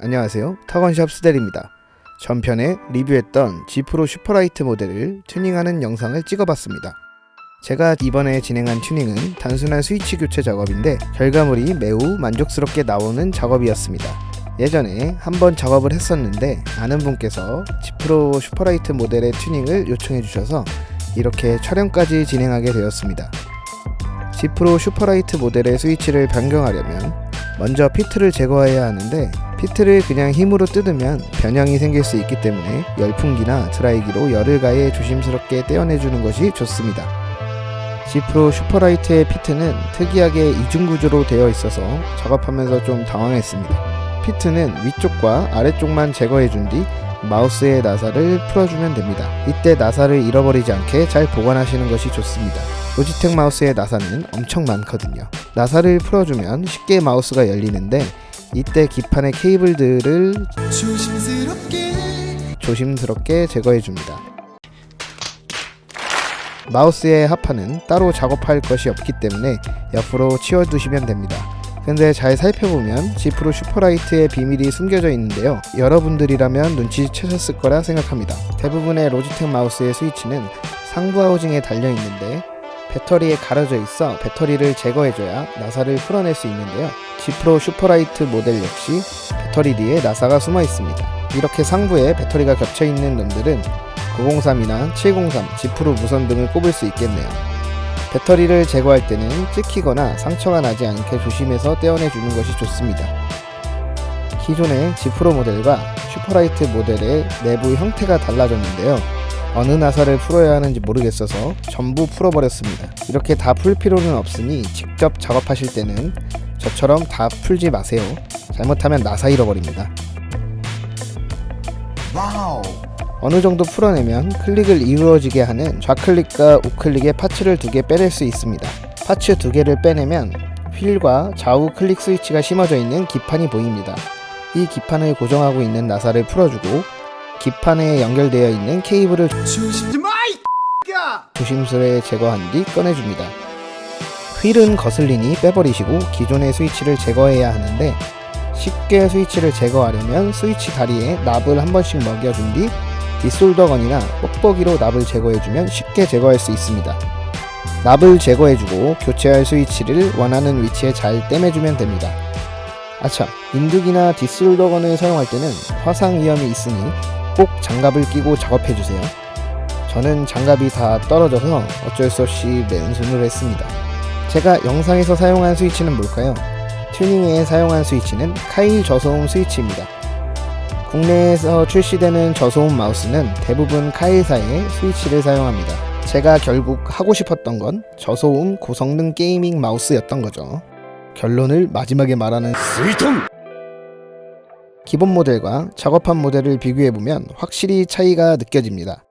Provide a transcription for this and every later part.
안녕하세요. 타건샵 스델입니다. 전편에 리뷰했던 G 프로 슈퍼라이트 모델을 튜닝하는 영상을 찍어봤습니다. 제가 이번에 진행한 튜닝은 단순한 스위치 교체 작업인데 결과물이 매우 만족스럽게 나오는 작업이었습니다. 예전에 한번 작업을 했었는데 아는 분께서 G 프로 슈퍼라이트 모델의 튜닝을 요청해 주셔서 이렇게 촬영까지 진행하게 되었습니다. G 프로 슈퍼라이트 모델의 스위치를 변경하려면 먼저 피트를 제거해야 하는데 피트를 그냥 힘으로 뜯으면 변형이 생길 수 있기 때문에 열풍기나 드라이기로 열을 가해 조심스럽게 떼어내주는 것이 좋습니다. G 프로 슈퍼라이트의 피트는 특이하게 이중 구조로 되어 있어서 작업하면서 좀 당황했습니다. 피트는 위쪽과 아래쪽만 제거해 준 뒤 마우스의 나사를 풀어주면 됩니다. 이때 나사를 잃어버리지 않게 잘 보관하시는 것이 좋습니다. 로지텍 마우스의 나사는 엄청 많거든요. 나사를 풀어주면 쉽게 마우스가 열리는데 이때 기판의 케이블들을 조심스럽게 조심스럽게 제거해 줍니다. 마우스의 하판은 따로 작업할 것이 없기 때문에 옆으로 치워두시면 됩니다. 근데 잘 살펴보면 G 프로 슈퍼라이트의 비밀이 숨겨져 있는데요. 여러분들이라면 눈치채셨을 거라 생각합니다. 대부분의 로지텍 마우스의 스위치는 상부 하우징에 달려 있는데 배터리에 가려져 있어 배터리를 제거해줘야 나사를 풀어낼 수 있는데요. G 프로 슈퍼라이트 모델 역시 배터리 뒤에 나사가 숨어 있습니다. 이렇게 상부에 배터리가 겹쳐 있는 놈들은 903이나 703, G 프로 무선 등을 꼽을 수 있겠네요. 배터리를 제거할 때는 찍히거나 상처가 나지 않게 조심해서 떼어내 주는 것이 좋습니다. 기존의 G 프로 모델과 슈퍼라이트 모델의 내부 형태가 달라졌는데요. 어느 나사를 풀어야 하는지 모르겠어서 전부 풀어버렸습니다. 이렇게 다 풀 필요는 없으니 직접 작업하실 때는 저처럼 다 풀지 마세요. 잘못하면 나사 잃어버립니다. 와우 어느 정도 풀어내면 클릭을 이루어지게 하는 좌클릭과 우클릭의 파츠를 두 개 빼낼 수 있습니다. 파츠 두 개를 빼내면 휠과 좌우 클릭 스위치가 심어져 있는 기판이 보입니다. 이 기판을 고정하고 있는 나사를 풀어주고 기판에 연결되어 있는 케이블을 조심 조심스레 제거한 뒤 꺼내줍니다. 휠은 거슬리니 빼버리시고 기존의 스위치를 제거해야 하는데 쉽게 스위치를 제거하려면 스위치 다리에 납을 한 번씩 먹여준 뒤 디솔더건이나 뽁뽁이로 납을 제거해주면 쉽게 제거할 수 있습니다. 납을 제거해주고 교체할 스위치를 원하는 위치에 잘 떼매주면 됩니다. 아차, 인두기나 디솔더건을 사용할 때는 화상 위험이 있으니 꼭 장갑을 끼고 작업해주세요. 저는 장갑이 다 떨어져서 어쩔 수 없이 맨손으로 했습니다. 제가 영상에서 사용한 스위치는 뭘까요? 튜닝에 사용한 스위치는 카일 저소음 스위치입니다. 국내에서 출시되는 저소음 마우스는 대부분 카일사의 스위치를 사용합니다. 제가 결국 하고 싶었던 건 저소음 고성능 게이밍 마우스였던 거죠. 결론을 마지막에 말하는 스위통 기본 모델과 작업한 모델을 비교해보면 확실히 차이가 느껴집니다.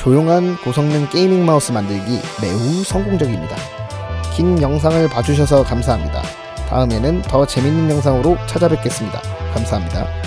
조용한 고성능 게이밍 마우스 만들기 매우 성공적입니다. 긴 영상을 봐주셔서 감사합니다. 다음에는 더 재밌는 영상으로 찾아뵙겠습니다. 감사합니다.